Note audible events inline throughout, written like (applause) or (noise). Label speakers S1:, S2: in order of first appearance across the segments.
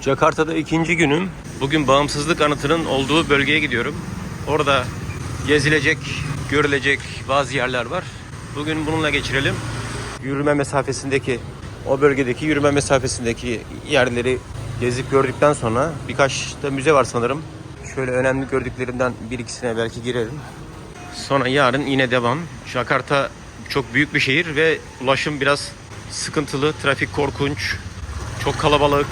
S1: Jakarta'da ikinci günüm. Bugün bağımsızlık anıtının olduğu bölgeye gidiyorum. Orada gezilecek, görülecek bazı yerler var. Bugün bununla geçirelim. Yürüme mesafesindeki, o bölgedeki yürüme mesafesindeki yerleri gezip gördükten sonra birkaç da müze var sanırım. Şöyle önemli gördüklerimden bir ikisine belki girelim. Sonra yarın yine devam. Jakarta çok büyük bir şehir ve ulaşım biraz sıkıntılı. Trafik korkunç. Çok kalabalık.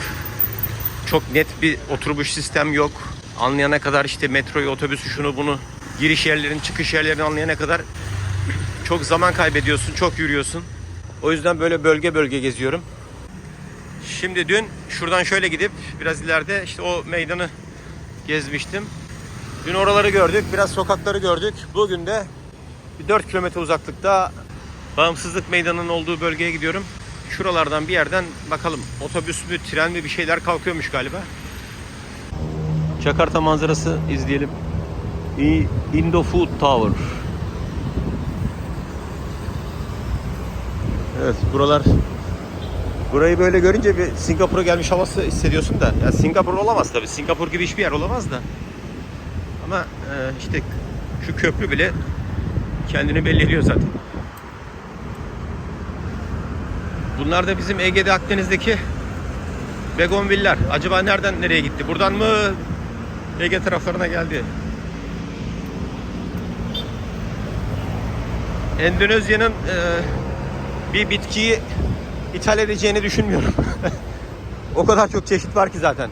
S1: Çok net bir oturmuş sistem yok. Anlayana kadar işte metroyu, otobüsü, şunu bunu giriş yerlerin, çıkış yerlerini anlayana kadar çok zaman kaybediyorsun, çok yürüyorsun. O yüzden böyle bölge bölge geziyorum. Şimdi dün şuradan şöyle gidip biraz ileride işte o meydanı gezmiştim. Dün oraları gördük, biraz sokakları gördük. Bugün de bir 4 kilometre uzaklıkta Bağımsızlık Meydanı'nın olduğu bölgeye gidiyorum. Şuralardan bir yerden bakalım otobüs mü, tren mi bir şeyler kalkıyormuş galiba. Jakarta manzarası izleyelim. Indo Food Tower. Evet buralar Burayı böyle görünce bir Singapur'a gelmiş havası hissediyorsun da. Ya Singapur olamaz tabii. Singapur gibi hiçbir yer olamaz da. Ama e, işte şu köprü bile kendini belli ediyor zaten. Bunlar da bizim Ege'de Akdeniz'deki begonviller. Acaba nereden nereye gitti? Buradan mı Ege taraflarına geldi? Endonezya'nın e, bir bitkiyi ithal edeceğini düşünmüyorum. (laughs) o kadar çok çeşit var ki zaten.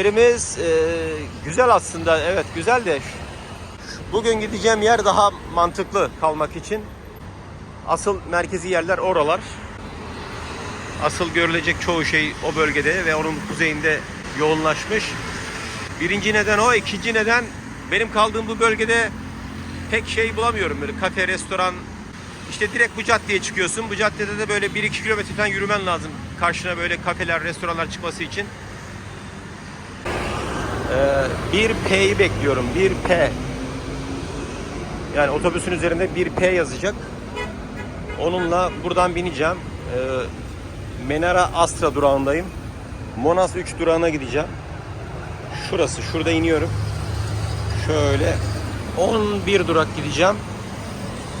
S1: Yerimiz e, güzel aslında. Evet güzel de bugün gideceğim yer daha mantıklı kalmak için. Asıl merkezi yerler oralar. Asıl görülecek çoğu şey o bölgede ve onun kuzeyinde yoğunlaşmış. Birinci neden o. ikinci neden benim kaldığım bu bölgede pek şey bulamıyorum. Böyle kafe, restoran. İşte direkt bu caddeye çıkıyorsun. Bu caddede de böyle 1-2 kilometre falan yürümen lazım. Karşına böyle kafeler, restoranlar çıkması için. Ee, bir P'yi bekliyorum. Bir P. Yani otobüsün üzerinde bir P yazacak. Onunla buradan bineceğim. Ee, Menara Astra durağındayım. Monas 3 durağına gideceğim. Şurası. Şurada iniyorum. Şöyle 11 durak gideceğim.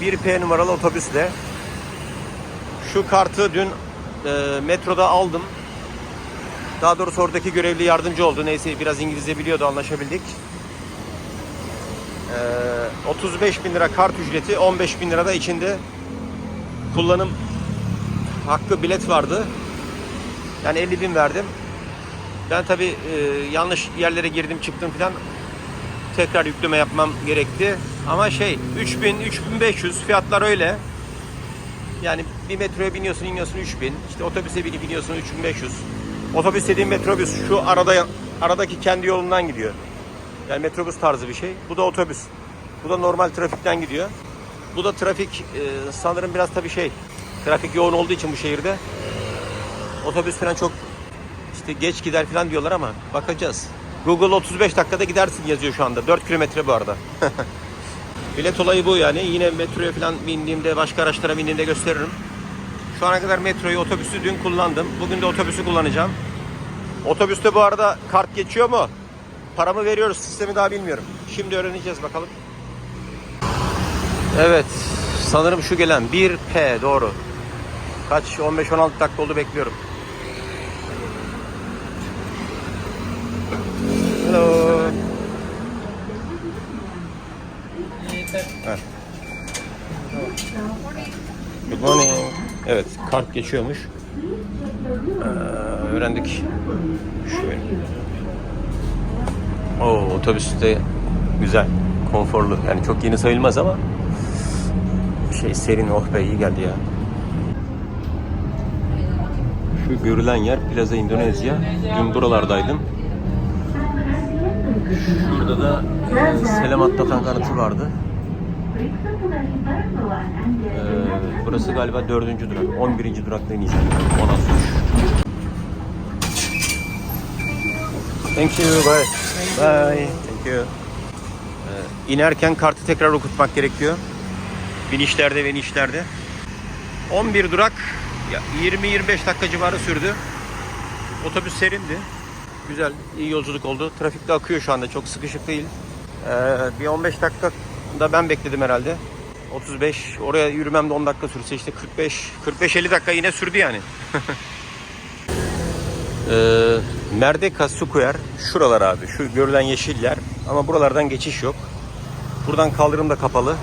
S1: 1P numaralı otobüsle. Şu kartı dün e, metroda aldım. Daha doğrusu oradaki görevli yardımcı oldu. Neyse biraz İngilizce biliyordu anlaşabildik. Ee, 35 bin lira kart ücreti, 15 bin lira da içinde kullanım hakkı bilet vardı. Yani 50 bin verdim. Ben tabi e, yanlış yerlere girdim çıktım filan. Tekrar yükleme yapmam gerekti. Ama şey 3000, 3500 fiyatlar öyle. Yani bir metroya biniyorsun iniyorsun 3000. İşte otobüse binip biniyorsun 3500. Otobüs dediğim metrobüs şu arada aradaki kendi yolundan gidiyor. Yani metrobüs tarzı bir şey. Bu da otobüs. Bu da normal trafikten gidiyor. Bu da trafik e, sanırım biraz tabii şey. Trafik yoğun olduğu için bu şehirde. Otobüs falan çok işte geç gider falan diyorlar ama bakacağız. Google 35 dakikada gidersin yazıyor şu anda. 4 kilometre bu arada. (laughs) Bilet olayı bu yani. Yine metroya falan bindiğimde, başka araçlara bindiğimde gösteririm. Şu ana kadar metroyu, otobüsü dün kullandım. Bugün de otobüsü kullanacağım. Otobüste bu arada kart geçiyor mu? Paramı veriyoruz. Sistemi daha bilmiyorum. Şimdi öğreneceğiz bakalım. Evet. Sanırım şu gelen 1P doğru. Kaç? 15-16 dakika oldu bekliyorum. Hello. Good morning. Evet, kart geçiyormuş. Ee, öğrendik. Şöyle. Oo, otobüs de güzel, konforlu. Yani çok yeni sayılmaz ama şey serin oh be iyi geldi ya. Şu görülen yer Plaza Endonezya. Dün buralardaydım. Şurada da e, Selam Atlatan kanıtı vardı. Ee, burası galiba dördüncü durak. 11. durakta ineceğim. Sonra. Thank you. Bye. Bye. Thank you. Ee, inerken kartı tekrar okutmak gerekiyor. Binişlerde ve inişlerde. 11 durak ya 20-25 dakika civarı sürdü. Otobüs serindi. Güzel, iyi yolculuk oldu. Trafik de akıyor şu anda. Çok sıkışık değil. Ee, bir 15 dakika da ben bekledim herhalde. 35. Oraya yürümem de 10 dakika sürse işte 45 45-50 dakika yine sürdü yani. (laughs) ee, Merdeka Square şuralar abi. Şu görülen yeşiller. Ama buralardan geçiş yok. Buradan kaldırım da kapalı.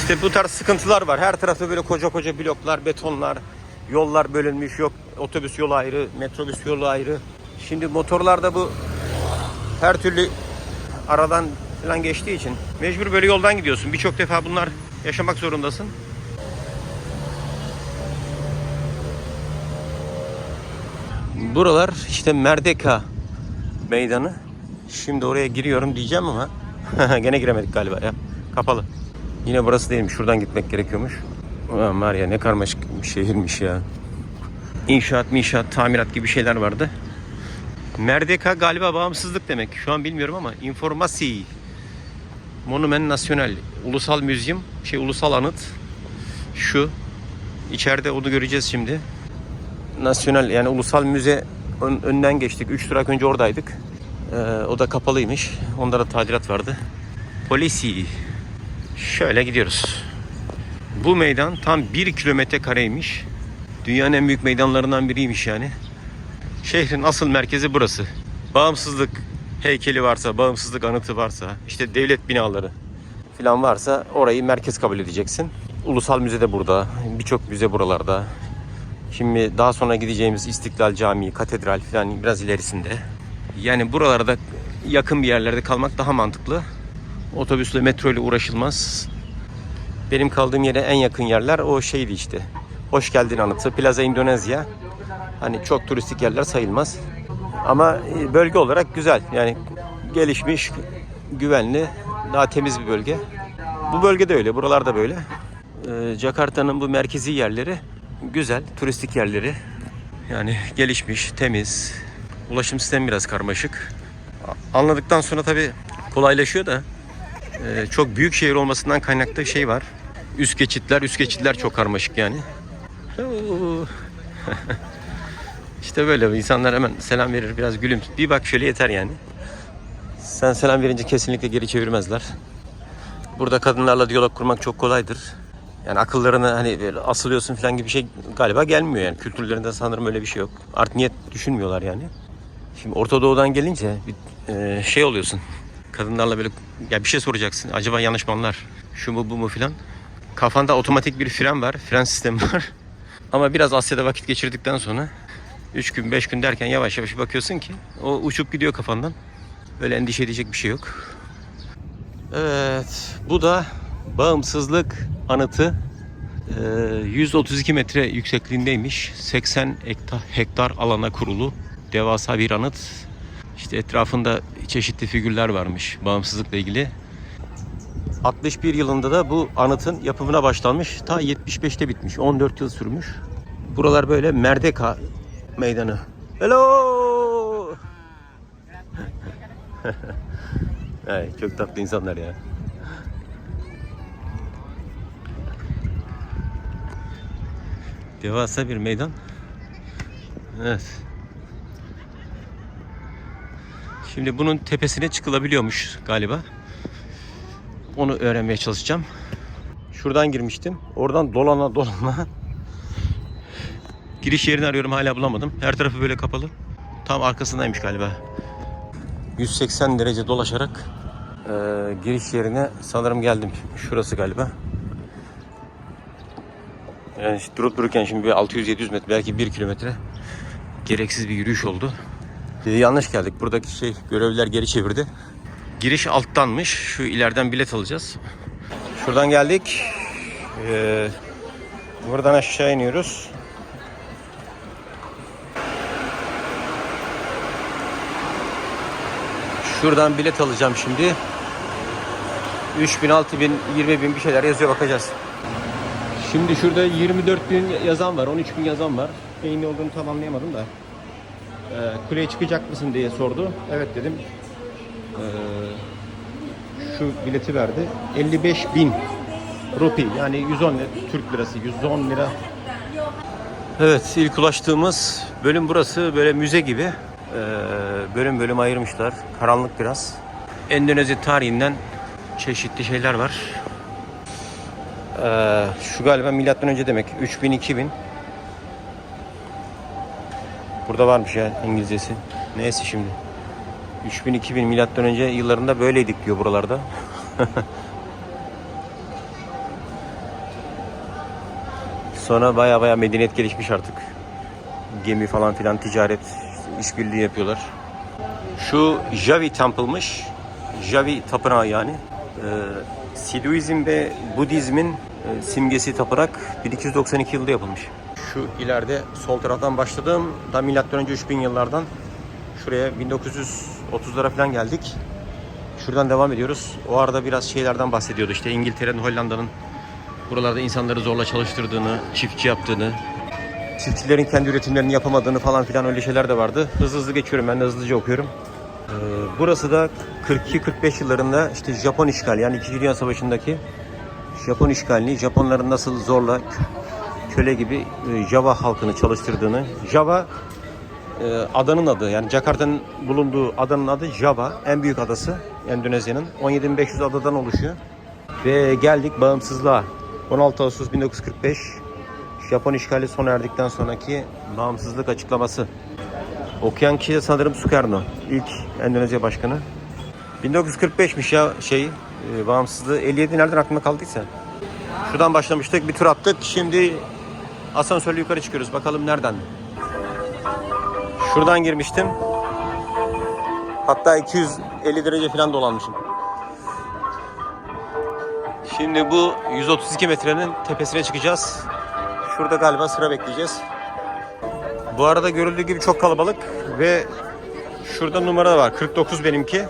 S1: İşte bu tarz sıkıntılar var. Her tarafta böyle koca koca bloklar, betonlar, yollar bölünmüş. Yok otobüs yolu ayrı, metrobüs yolu ayrı. Şimdi motorlarda bu her türlü aradan falan geçtiği için mecbur böyle yoldan gidiyorsun. Birçok defa bunlar yaşamak zorundasın. Buralar işte Merdeka meydanı. Şimdi oraya giriyorum diyeceğim ama (laughs) gene giremedik galiba ya. Kapalı. Yine burası değilmiş. Şuradan gitmek gerekiyormuş. Ulan var ya ne karmaşık bir şehirmiş ya. İnşaat, minşaat, tamirat gibi şeyler vardı. Merdeka galiba bağımsızlık demek. Şu an bilmiyorum ama Informasi Monument National Ulusal Müzyum şey ulusal anıt şu içeride onu göreceğiz şimdi. Nasyonel yani ulusal müze ön- önünden geçtik. 3 durak önce oradaydık. Ee, o da kapalıymış. Onda da tadilat vardı. Polisi. Şöyle gidiyoruz. Bu meydan tam 1 kilometre kareymiş. Dünyanın en büyük meydanlarından biriymiş yani. Şehrin asıl merkezi burası. Bağımsızlık heykeli varsa, bağımsızlık anıtı varsa, işte devlet binaları falan varsa orayı merkez kabul edeceksin. Ulusal Müze de burada. Birçok müze buralarda. Şimdi daha sonra gideceğimiz İstiklal Camii, Katedral falan biraz ilerisinde. Yani buralarda yakın bir yerlerde kalmak daha mantıklı. Otobüsle, metro ile uğraşılmaz. Benim kaldığım yere en yakın yerler o şeydi işte. Hoş geldin anıtı, Plaza Endonezya. Hani çok turistik yerler sayılmaz. Ama e, bölge olarak güzel. Yani gelişmiş, güvenli, daha temiz bir bölge. Bu bölge de öyle, buralar da böyle. Ee, Jakarta'nın bu merkezi yerleri güzel, turistik yerleri. Yani gelişmiş, temiz. Ulaşım sistemi biraz karmaşık. Anladıktan sonra tabii kolaylaşıyor da e, çok büyük şehir olmasından kaynaklı şey var. Üst geçitler, üst geçitler çok karmaşık yani. (laughs) İşte böyle insanlar hemen selam verir biraz gülüm. Bir bak şöyle yeter yani. Sen selam verince kesinlikle geri çevirmezler. Burada kadınlarla diyalog kurmak çok kolaydır. Yani akıllarına hani asılıyorsun falan gibi bir şey galiba gelmiyor yani. Kültürlerinde sanırım öyle bir şey yok. Art niyet düşünmüyorlar yani. Şimdi Orta Doğu'dan gelince bir e, şey oluyorsun. Kadınlarla böyle ya bir şey soracaksın. Acaba yanlış mı anlar? Şu mu bu mu filan. Kafanda otomatik bir fren var. Fren sistemi var. (laughs) Ama biraz Asya'da vakit geçirdikten sonra 3 gün 5 gün derken yavaş yavaş bakıyorsun ki o uçup gidiyor kafandan. Böyle endişe edecek bir şey yok. Evet, bu da bağımsızlık anıtı. Ee, 132 metre yüksekliğindeymiş. 80 hektar, alana kurulu. Devasa bir anıt. İşte etrafında çeşitli figürler varmış bağımsızlıkla ilgili. 61 yılında da bu anıtın yapımına başlanmış. Ta 75'te bitmiş. 14 yıl sürmüş. Buralar böyle Merdeka meydanı. Hello! (laughs) Ay, çok tatlı insanlar ya. Devasa bir meydan. Evet. Şimdi bunun tepesine çıkılabiliyormuş galiba. Onu öğrenmeye çalışacağım. Şuradan girmiştim. Oradan dolana dolana giriş yerini arıyorum hala bulamadım. Her tarafı böyle kapalı. Tam arkasındaymış galiba. 180 derece dolaşarak e, giriş yerine sanırım geldim. Şurası galiba. Yani işte durup dururken şimdi bir 600-700 metre belki 1 kilometre gereksiz bir yürüyüş oldu. Ee, yanlış geldik. Buradaki şey görevliler geri çevirdi. Giriş alttanmış. Şu ileriden bilet alacağız. Şuradan geldik. Ee, buradan aşağı iniyoruz. Şuradan bilet alacağım şimdi. 3000, 6000, 20000 bir şeyler yazıyor bakacağız. Şimdi şurada 24 bin yazan var, 13 bin yazan var. Neyin ne olduğunu tam anlayamadım da. Ee, kuleye çıkacak mısın diye sordu. Evet dedim. Ee, şu bileti verdi. 55 bin rupi yani 110 lira, Türk lirası 110 lira. Evet ilk ulaştığımız bölüm burası böyle müze gibi. Ee, bölüm bölüm ayırmışlar. Karanlık biraz. Endonezya tarihinden çeşitli şeyler var. Ee, şu galiba milattan önce demek. 3000 2000. Burada varmış ya İngilizcesi. Neyse şimdi. 3000 2000 milattan önce yıllarında böyleydik diyor buralarda. (laughs) Sonra baya baya medeniyet gelişmiş artık. Gemi falan filan ticaret işbirliği yapıyorlar. Şu Javi Temple'mış. Javi tapınağı yani. Ee, Siduizm ve Budizmin e, simgesi tapınak 1292 yılında yapılmış. Şu ileride sol taraftan başladım. Da milattan önce 3000 yıllardan şuraya 1930'lara falan geldik. Şuradan devam ediyoruz. O arada biraz şeylerden bahsediyordu. İşte İngiltere'nin, Hollanda'nın buralarda insanları zorla çalıştırdığını, çiftçi yaptığını, çiftçilerin kendi üretimlerini yapamadığını falan filan öyle şeyler de vardı. Hızlı hızlı geçiyorum ben de hızlıca okuyorum. Ee, burası da 42-45 yıllarında işte Japon işgali yani 2. Dünya Savaşı'ndaki Japon işgalini, Japonların nasıl zorla köle gibi e, Java halkını çalıştırdığını, Java e, adanın adı yani Jakarta'nın bulunduğu adanın adı Java, en büyük adası Endonezya'nın. 17.500 adadan oluşuyor. Ve geldik bağımsızlığa. 16 Ağustos 1945 Japon işgali sona erdikten sonraki bağımsızlık açıklaması. Okuyan kişi sanırım Sukarno. İlk Endonezya başkanı. 1945'miş ya şey e, bağımsızlığı. 57 nereden aklımda kaldıysa. Şuradan başlamıştık bir tur attık. Şimdi asansörle yukarı çıkıyoruz. Bakalım nereden. Şuradan girmiştim. Hatta 250 derece falan dolanmışım. Şimdi bu 132 metrenin tepesine çıkacağız. Şurada galiba sıra bekleyeceğiz. Bu arada görüldüğü gibi çok kalabalık ve şurada numara var. 49 benimki.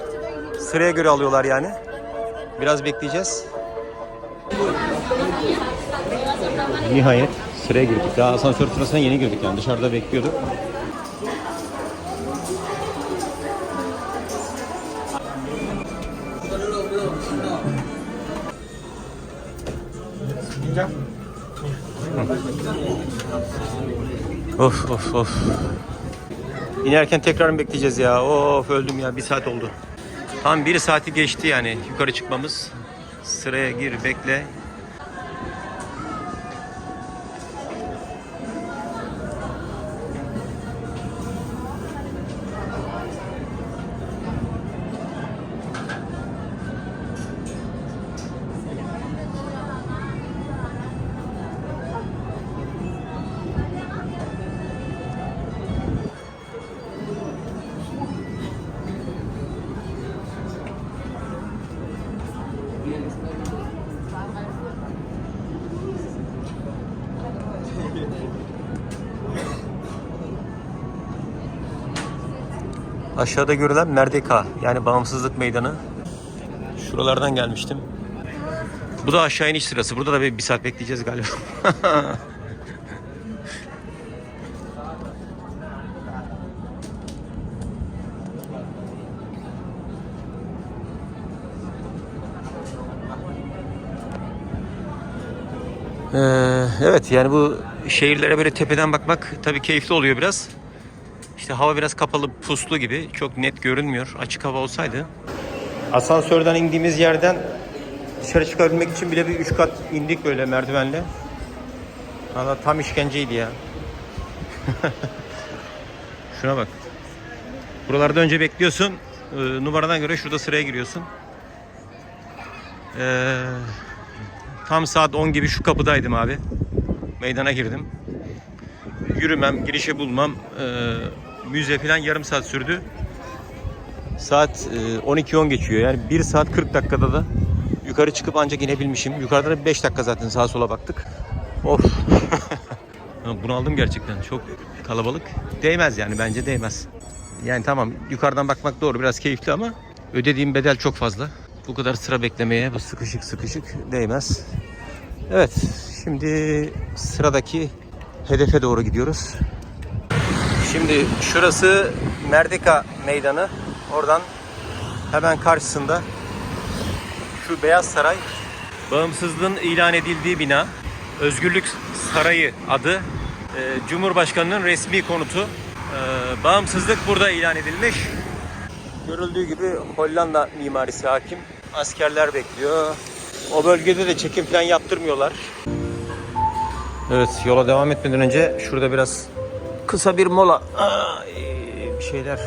S1: Sıraya göre alıyorlar yani. Biraz bekleyeceğiz. Nihayet sıraya girdik. Daha asansör sırasına yeni girdik yani dışarıda bekliyorduk. Of of of. İnerken tekrar mı bekleyeceğiz ya? Of öldüm ya. Bir saat oldu. Tam bir saati geçti yani yukarı çıkmamız. Sıraya gir bekle. Aşağıda görülen Merdeka yani bağımsızlık meydanı. Şuralardan gelmiştim. Bu da aşağı iniş sırası. Burada da bir, bir saat bekleyeceğiz galiba. (laughs) Ee, evet yani bu şehirlere böyle tepeden bakmak tabii keyifli oluyor biraz. İşte hava biraz kapalı, puslu gibi. Çok net görünmüyor. Açık hava olsaydı. Asansörden indiğimiz yerden dışarı çıkabilmek için bile bir üç kat indik böyle merdivenle. Valla tam işkenceydi ya. (laughs) Şuna bak. Buralarda önce bekliyorsun. Numaradan göre şurada sıraya giriyorsun. Ee, tam saat 10 gibi şu kapıdaydım abi. Meydana girdim. Yürümem, girişi bulmam, e, müze falan yarım saat sürdü. Saat e, 12-10 geçiyor. Yani 1 saat 40 dakikada da yukarı çıkıp ancak inebilmişim. Yukarıda da 5 dakika zaten sağa sola baktık. Of. (laughs) Bunu aldım gerçekten. Çok kalabalık. Değmez yani bence değmez. Yani tamam yukarıdan bakmak doğru biraz keyifli ama ödediğim bedel çok fazla. Bu kadar sıra beklemeye bu sıkışık sıkışık değmez. Evet şimdi sıradaki hedefe doğru gidiyoruz. Şimdi şurası Merdeka Meydanı. Oradan hemen karşısında şu Beyaz Saray bağımsızlığın ilan edildiği bina. Özgürlük Sarayı adı. Ee, Cumhurbaşkanının resmi konutu. Ee, bağımsızlık burada ilan edilmiş. Görüldüğü gibi Hollanda mimarisi hakim. Askerler bekliyor. O bölgede de çekim falan yaptırmıyorlar. Evet yola devam etmeden önce şurada biraz kısa bir mola. Bir şeyler.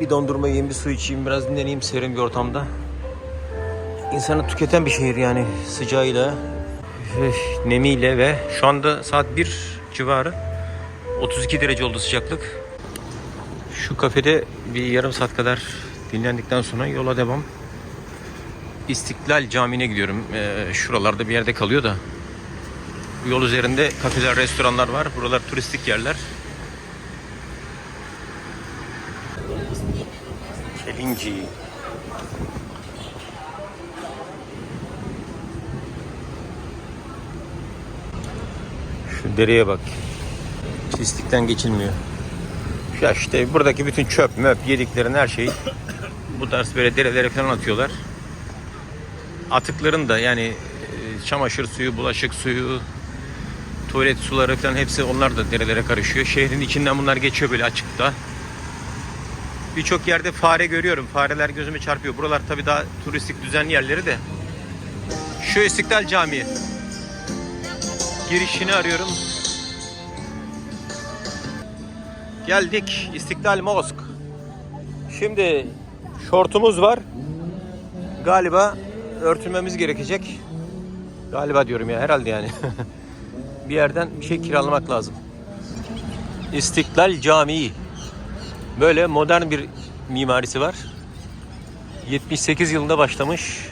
S1: Bir dondurma yiyeyim, bir su içeyim, biraz dinleneyim serin bir ortamda. İnsanı tüketen bir şehir yani sıcağıyla, nemiyle ve şu anda saat 1 civarı 32 derece oldu sıcaklık. Şu kafede bir yarım saat kadar dinlendikten sonra yola devam. İstiklal Camii'ne gidiyorum. Ee, şuralarda bir yerde kalıyor da. Yol üzerinde kafeler, restoranlar var. Buralar turistik yerler. Kelinci. Şu dereye bak. Pislikten geçilmiyor. Ya işte buradaki bütün çöp, möp, yediklerin her şeyi bu tarz böyle derelere falan atıyorlar. Atıkların da yani e, çamaşır suyu, bulaşık suyu, tuvalet suları falan hepsi onlar da derelere karışıyor. Şehrin içinden bunlar geçiyor böyle açıkta. Birçok yerde fare görüyorum. Fareler gözüme çarpıyor. Buralar tabii daha turistik düzenli yerleri de. Şu İstiklal Camii. Girişini arıyorum. Geldik İstiklal Mosk. Şimdi şortumuz var. Galiba örtülmemiz gerekecek. Galiba diyorum ya herhalde yani. (laughs) bir yerden bir şey kiralamak lazım. İstiklal Camii. Böyle modern bir mimarisi var. 78 yılında başlamış.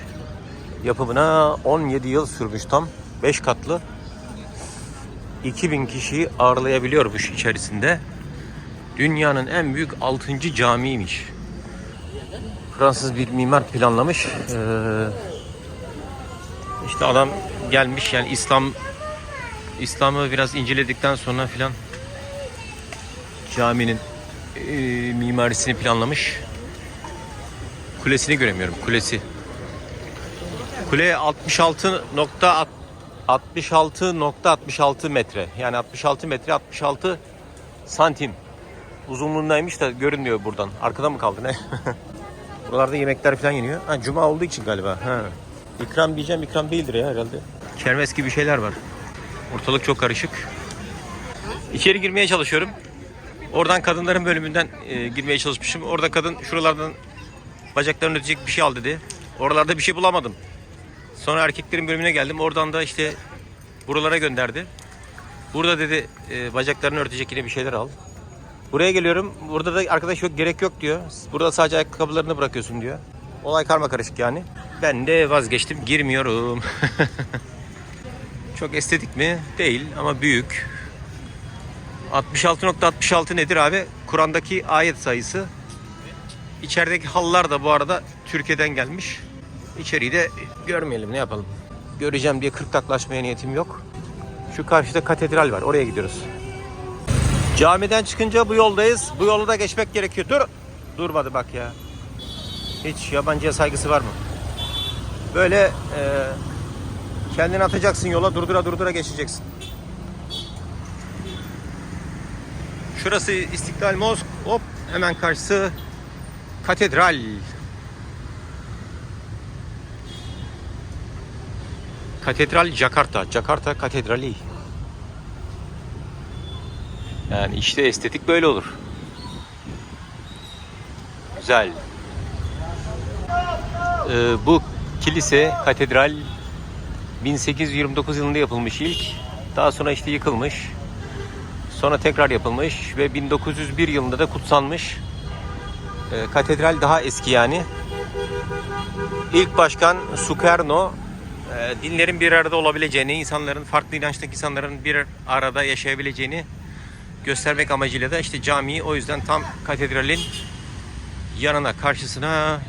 S1: Yapımına 17 yıl sürmüş tam. 5 katlı. 2000 kişiyi ağırlayabiliyormuş içerisinde. Dünyanın en büyük 6. camiymiş. Fransız bir mimar planlamış. Ee, işte adam gelmiş yani İslam İslam'ı biraz inceledikten sonra filan caminin e, mimarisini planlamış. Kulesini göremiyorum. Kulesi. Kule 66 nokta 66.66 metre. Yani 66 metre 66 santim uzunluğundaymış da görünmüyor buradan. Arkada mı kaldı ne? (laughs) Buralarda yemekler falan yeniyor. Ha, cuma olduğu için galiba. Ha. İkram diyeceğim ikram değildir ya herhalde. Kermes gibi şeyler var. Ortalık çok karışık. İçeri girmeye çalışıyorum. Oradan kadınların bölümünden e, girmeye çalışmışım. Orada kadın şuralardan bacaklarını ötecek bir şey al dedi. Oralarda bir şey bulamadım. Sonra erkeklerin bölümüne geldim. Oradan da işte buralara gönderdi. Burada dedi e, bacaklarını örtecek yine bir şeyler al. Buraya geliyorum. Burada da arkadaş yok gerek yok diyor. Burada sadece ayakkabılarını bırakıyorsun diyor. Olay karma karışık yani. Ben de vazgeçtim. Girmiyorum. (laughs) Çok estetik mi? Değil ama büyük. 66.66 nedir abi? Kur'an'daki ayet sayısı. İçerideki halılar da bu arada Türkiye'den gelmiş. İçeriği de görmeyelim ne yapalım. Göreceğim diye 40 taklaşmaya niyetim yok. Şu karşıda katedral var. Oraya gidiyoruz. Camiden çıkınca bu yoldayız. Bu yolu da geçmek gerekiyor. Dur. Durmadı bak ya. Hiç yabancıya saygısı var mı? Böyle e, kendini atacaksın yola durdura durdura geçeceksin. Şurası İstiklal Mosk. Hop hemen karşısı katedral. Katedral Jakarta. Jakarta Katedrali. Yani işte estetik böyle olur. Güzel. Ee, bu kilise, katedral 1829 yılında yapılmış ilk. Daha sonra işte yıkılmış. Sonra tekrar yapılmış ve 1901 yılında da kutsanmış. Ee, katedral daha eski yani. İlk başkan Sukarno e, dinlerin bir arada olabileceğini, insanların farklı inançtaki insanların bir arada yaşayabileceğini göstermek amacıyla da işte camiyi o yüzden tam katedralin yanına karşısına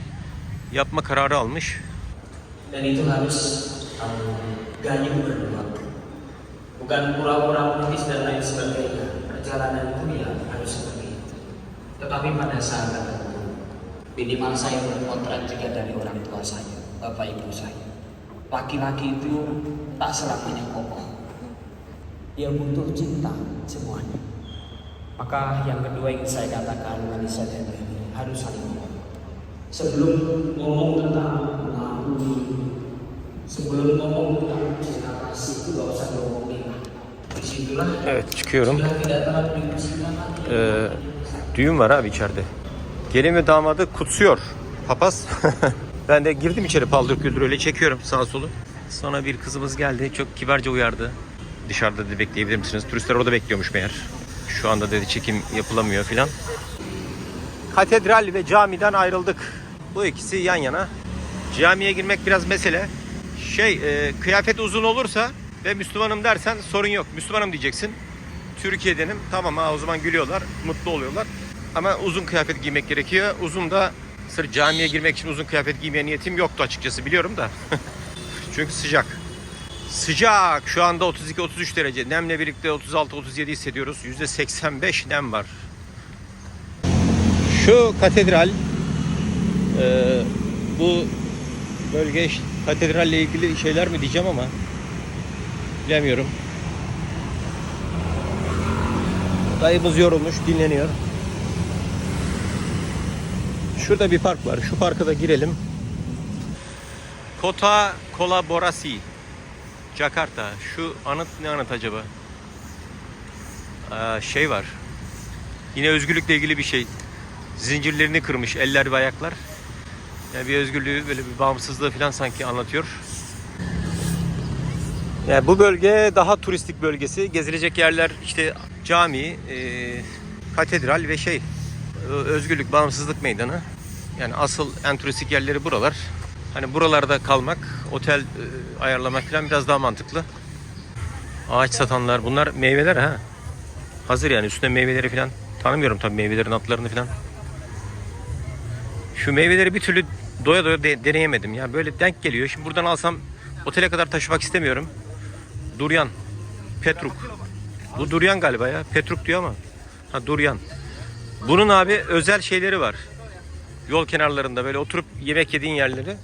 S1: yapma kararı almış.
S2: dan gayung berdua. Bukan pura-pura mentis dan lain sebagainya. Perjalanan ya harus seperti itu. Tetapi pada saat tertentu minimal saya berkontrak juga dari orang tua saya bapak ibu saya. Laki-laki itu tak selamanya kokoh dia butuh cinta semuanya. Maka yang kedua yang saya katakan Anissa dan Reni harus saling ngomong sebelum ngomong tentang mengakui sebelum ngomong tentang kasih itu gak usah ngomongin lah disitulah
S1: Evet çıkıyorum. Ee, düğün var abi içeride. Gelin ve damadı kutsuyor. Papaz. (laughs) ben de girdim içeri paldır küldür öyle çekiyorum sağa solu. Sonra bir kızımız geldi. Çok kibarca uyardı. Dışarıda dedi bekleyebilir misiniz? Turistler orada bekliyormuş meğer. Şu anda dedi çekim yapılamıyor filan. Katedral ve camiden ayrıldık. Bu ikisi yan yana. Camiye girmek biraz mesele. Şey, e, kıyafet uzun olursa ve Müslümanım dersen sorun yok. Müslümanım diyeceksin. Türkiye'denim. Tamam ha o zaman gülüyorlar, mutlu oluyorlar. Ama uzun kıyafet giymek gerekiyor. Uzun da sırf camiye girmek için uzun kıyafet giymeye niyetim yoktu açıkçası biliyorum da. (laughs) Çünkü sıcak. Sıcak. Şu anda 32-33 derece. Nemle birlikte 36-37 hissediyoruz. %85 nem var. Şu katedral e, bu bölge katedralle ilgili şeyler mi diyeceğim ama bilemiyorum. Dayımız yorulmuş, dinleniyor. Şurada bir park var. Şu parka da girelim. Kota Kolaborasi. Jakarta. Şu anıt ne anıt acaba? Aa, şey var. Yine özgürlükle ilgili bir şey. Zincirlerini kırmış eller ve ayaklar. Yani bir özgürlüğü böyle bir bağımsızlığı falan sanki anlatıyor. Yani bu bölge daha turistik bölgesi. Gezilecek yerler işte cami, e, katedral ve şey özgürlük, bağımsızlık meydanı. Yani asıl en turistik yerleri buralar. Hani buralarda kalmak, otel e, ayarlamak falan biraz daha mantıklı. Ağaç satanlar bunlar meyveler ha. Hazır yani üstüne meyveleri falan. Tanımıyorum tabii meyvelerin adlarını falan. Şu meyveleri bir türlü doya doya de- deneyemedim ya. Böyle denk geliyor. Şimdi buradan alsam otele kadar taşımak istemiyorum. Duryan. Petruk. Bu Duryan galiba ya. Petruk diyor ama. Ha Duryan. Bunun abi özel şeyleri var. Yol kenarlarında böyle oturup yemek yediğin yerleri.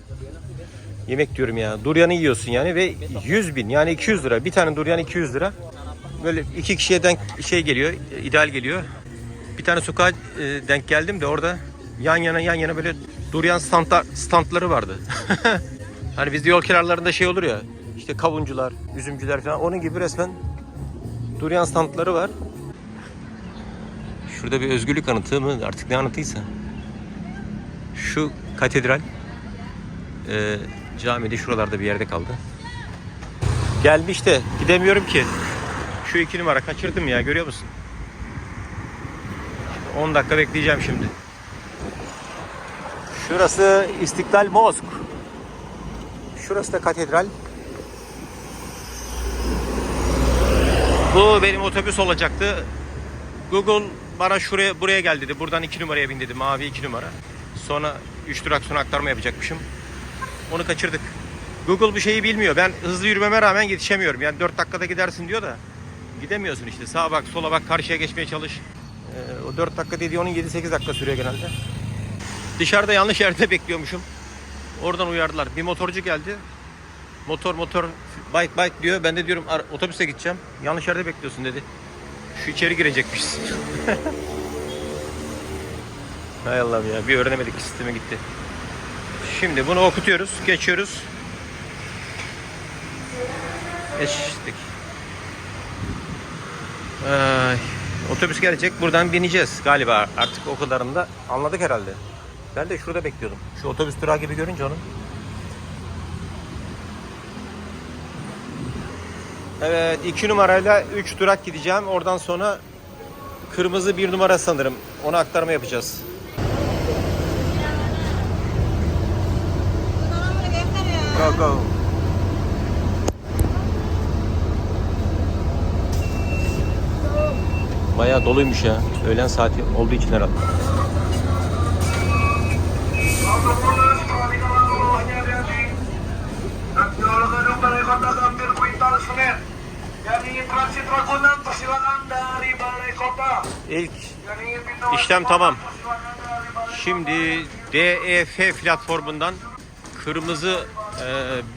S1: Yemek diyorum ya. Duryan'ı yiyorsun yani ve 100 bin yani 200 lira. Bir tane Duryan 200 lira. Böyle iki kişiye denk şey geliyor. ideal geliyor. Bir tane sokağa e, denk geldim de orada yan yana yan yana böyle Duryan standlar, standları vardı. (laughs) hani bizde yol kenarlarında şey olur ya işte kavuncular, üzümcüler falan onun gibi resmen Duryan standları var. Şurada bir özgürlük anıtı mı artık ne anıtıysa. Şu katedral e, camide şuralarda bir yerde kaldı. Gelmiş de gidemiyorum ki. Şu iki numara kaçırdım ya görüyor musun? 10 dakika bekleyeceğim şimdi. Şurası İstiklal Mosk. Şurası da katedral. Bu benim otobüs olacaktı. Google bana şuraya buraya gel dedi. Buradan 2 numaraya bin dedi. Mavi 2 numara. Sonra 3 durak sonra aktarma yapacakmışım. Onu kaçırdık. Google bu şeyi bilmiyor. Ben hızlı yürümeme rağmen yetişemiyorum. Yani 4 dakikada gidersin diyor da gidemiyorsun işte. Sağa bak, sola bak, karşıya geçmeye çalış. Ee, o 4 dakika dediği onun 7-8 dakika sürüyor genelde. Dışarıda yanlış yerde bekliyormuşum. Oradan uyardılar. Bir motorcu geldi. Motor motor bike bike diyor. Ben de diyorum "Ar- otobüse gideceğim. Yanlış yerde bekliyorsun dedi. Şu içeri girecekmişiz. (laughs) Hay Allah'ım ya bir öğrenemedik sisteme gitti. Şimdi bunu okutuyoruz, geçiyoruz. Geçtik. Ay, otobüs gelecek. Buradan bineceğiz galiba. Artık o kadarını da anladık herhalde. Ben de şurada bekliyordum. Şu otobüs durağı gibi görünce onu. Evet iki numarayla 3 durak gideceğim. Oradan sonra kırmızı bir numara sanırım. Ona aktarma yapacağız. Go go. Bayağı doluymuş ya. Öğlen saati olduğu için herhalde.
S3: Transit Ragunan, persilangan dari Balai Kota.
S1: İlk İşlem tamam. Şimdi DEF platformundan kırmızı e,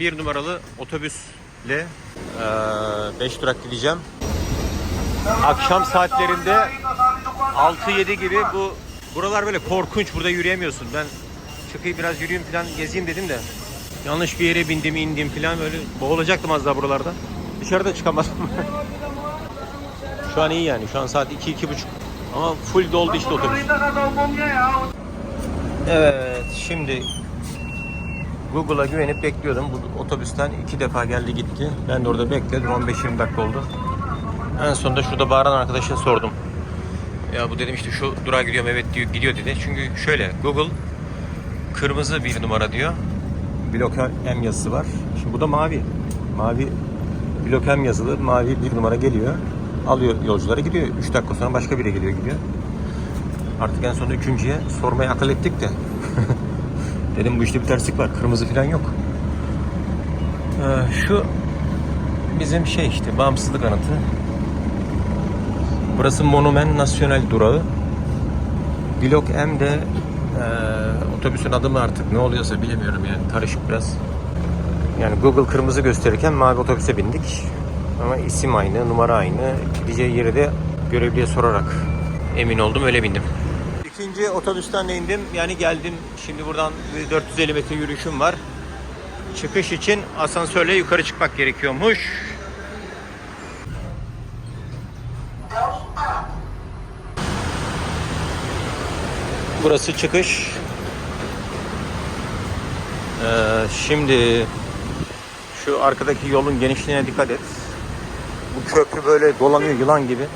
S1: bir numaralı otobüsle 5 durak gideceğim. Akşam saatlerinde 6-7 gibi bu buralar böyle korkunç burada yürüyemiyorsun. Ben çıkayım biraz yürüyeyim falan gezeyim dedim de yanlış bir yere bindim indim falan böyle boğulacaktım az daha buralarda. Dışarıda çıkamadım. Şu an iyi yani. Şu an saat 2-2.30. Ama full doldu işte otobüs. Evet, şimdi Google'a güvenip bekliyordum. Bu otobüsten iki defa geldi gitti. Ben de orada bekledim. 15-20 dakika oldu. En sonunda şurada bağıran arkadaşa sordum. Ya bu dedim işte şu durağa gidiyorum evet diyor, gidiyor dedi. Çünkü şöyle Google kırmızı bir numara diyor. Blok M yazısı var. Şimdi bu da mavi. Mavi blok M yazılı mavi bir numara geliyor. Alıyor yolcuları gidiyor. 3 dakika sonra başka biri geliyor gidiyor. Artık en sonunda üçüncüye sormayı akıl ettik de. (laughs) Dedim bu işte bir terslik var. Kırmızı falan yok. Ee, şu bizim şey işte bağımsızlık anıtı. Burası Monument Nasyonel durağı. Blok M de e, otobüsün adı mı artık ne oluyorsa bilemiyorum yani karışık biraz. Yani Google kırmızı gösterirken mavi otobüse bindik. Ama isim aynı, numara aynı. Gideceği yeri de görevliye sorarak emin oldum öyle bindim. İkinci otobüsten de indim. Yani geldim. Şimdi buradan bir 450 metre yürüyüşüm var. Çıkış için asansörle yukarı çıkmak gerekiyormuş. Burası çıkış. Ee, şimdi şu arkadaki yolun genişliğine dikkat et. Bu köprü böyle dolanıyor yılan gibi.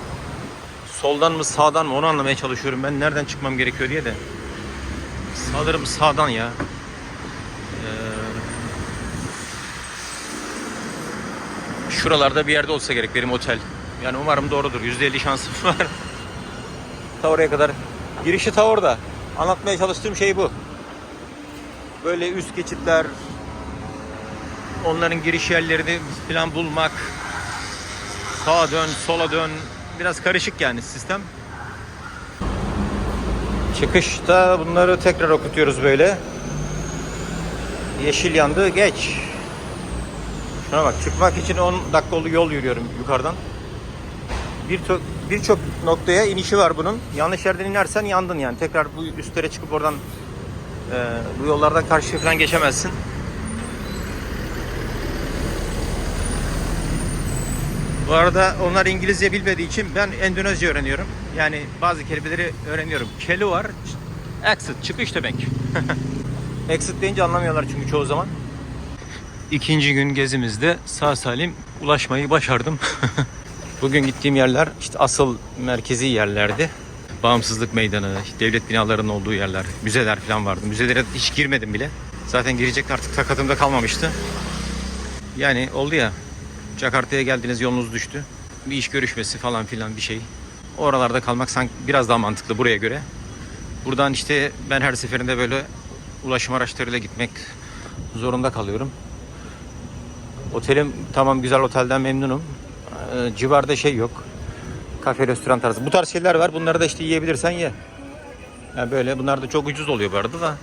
S1: Soldan mı sağdan mı onu anlamaya çalışıyorum ben nereden çıkmam gerekiyor diye de. Sanırım sağdan ya. Ee, şuralarda bir yerde olsa gerek benim otel. Yani umarım doğrudur. %50 şansım (laughs) var. ta oraya kadar. Girişi ta orada. Anlatmaya çalıştığım şey bu. Böyle üst geçitler, onların giriş yerlerini falan bulmak, sağa dön, sola dön, biraz karışık yani sistem. Çıkışta bunları tekrar okutuyoruz böyle. Yeşil yandı, geç. Şuna bak, çıkmak için 10 dakikalık yol yürüyorum yukarıdan. Birçok birçok noktaya inişi var bunun. Yanlış yerden inersen yandın yani. Tekrar bu üstlere çıkıp oradan e, bu yollardan karşıya falan geçemezsin. Bu arada onlar İngilizce bilmediği için ben Endonezya öğreniyorum. Yani bazı kelimeleri öğreniyorum. Kelu var. Exit, çıkış demek. (laughs) Exit deyince anlamıyorlar çünkü çoğu zaman. İkinci gün gezimizde sağ salim ulaşmayı başardım. (laughs) Bugün gittiğim yerler işte asıl merkezi yerlerdi. Bağımsızlık Meydanı, devlet binalarının olduğu yerler, müzeler falan vardı. Müzelere hiç girmedim bile. Zaten girecek artık takatımda kalmamıştı. Yani oldu ya, Jakarta'ya geldiniz yolunuz düştü. Bir iş görüşmesi falan filan bir şey. Oralarda kalmak sanki biraz daha mantıklı buraya göre. Buradan işte ben her seferinde böyle ulaşım araçlarıyla gitmek zorunda kalıyorum. Otelim tamam güzel otelden memnunum. Ee, civarda şey yok. Kafe, restoran tarzı. Bu tarz şeyler var. Bunları da işte yiyebilirsen ye. Yani böyle bunlar da çok ucuz oluyor bu arada da.